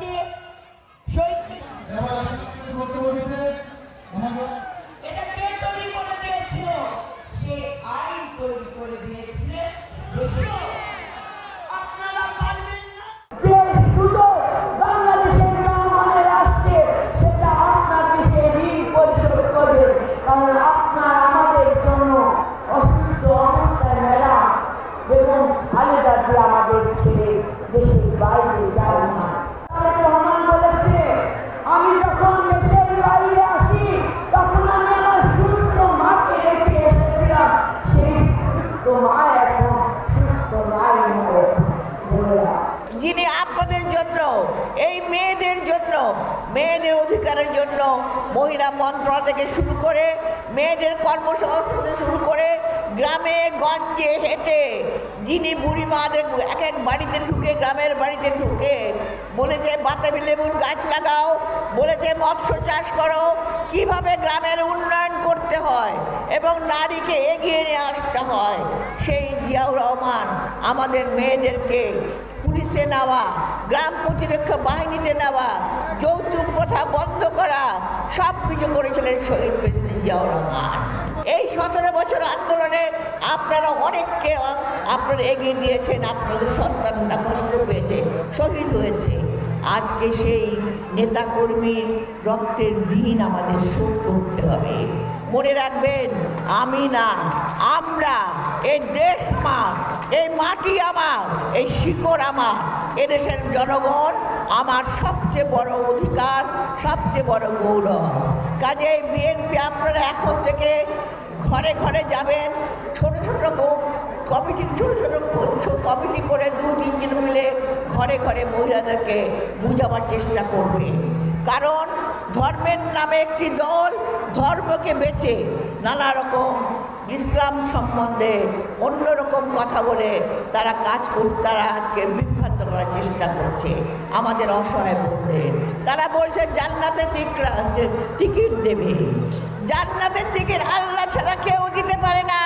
আজকে বাংলাদেশের জনগণের সেটা আপনাকে সে ঋণ পরিশোধ করবে। কারণ আপনার আমাদের জন্য অসুস্থ অবস্থায় ম্যাডাম এবং ছেলে। দেশে যিনি আপনাদের জন্য, এই মেয়েদের জন্য, মেয়েদের অধিকারের জন্য মহিলা মন্ত্রণালয় থেকে শুরু করে, মেয়েদের কর্মসংস্থান থেকে শুরু করে গ্রামে, গঞ্জে, হেঁটে যিনি বুড়ি মাদের এক এক বাড়িতে ঢুকে, গ্রামের বাড়িতে ঢুকে, বলেছে বাতাবি লেবুর গাছ লাগাও। বলেছে, মৎস্য চাষ করো। কীভাবে গ্রামের উন্নয়ন করতে হয় এবং নারীকে এগিয়ে নিয়ে আসতে হয়, সেই জিয়াউর রহমান আমাদের মেয়েদেরকে পুলিশে নেওয়া, গ্রাম প্রতিরক্ষা বাহিনীতে নেওয়া, যৌতুক প্রথা বন্ধ করা সব কিছু করেছিলেন শহীদ প্রেসিডেন্ট জিয়াউর রহমান। এই সতেরো বছর আন্দোলনে আপনারা অনেককে আপনারা এগিয়ে দিয়েছেন, আপনাদের সন্তানরা কষ্ট পেয়েছে, শহীদ হয়েছে। আজকে সেই নেতাকর্মীর রক্তের ঋণ আমাদের শোধ করতে হবে। মনে রাখবেন, আমি না, আমরা, এই দেশ আমার, এই মাটি আমার, এই শিকড় আমার এদেশের জনগণ আমার সবচেয়ে বড় অধিকার, সবচেয়ে বড় গৌরব। কাজে বিএনপি আপনারা এখন থেকে ঘরে ঘরে যাবেন ছোট কমিটি ছোটো ছোটো কমিটি করে দু তিনজন মিলে ঘরে ঘরে মহিলাদেরকে বুঝাবার চেষ্টা করবে। কারণ ধর্মের নামে একটি দল ধর্মকে বেচে নানা রকম ইসলাম সম্বন্ধে অন্যরকম কথা বলে তারা কাজ কর, তারা আজকে বিভ্রান্ত করার চেষ্টা করছে আমাদের অসহায় বোনদের তারা বলছে জান্নাতের টিকিট দেবে। জান্নাতের টিকিট আল্লাহ ছাড়া কেউ দিতে পারে না।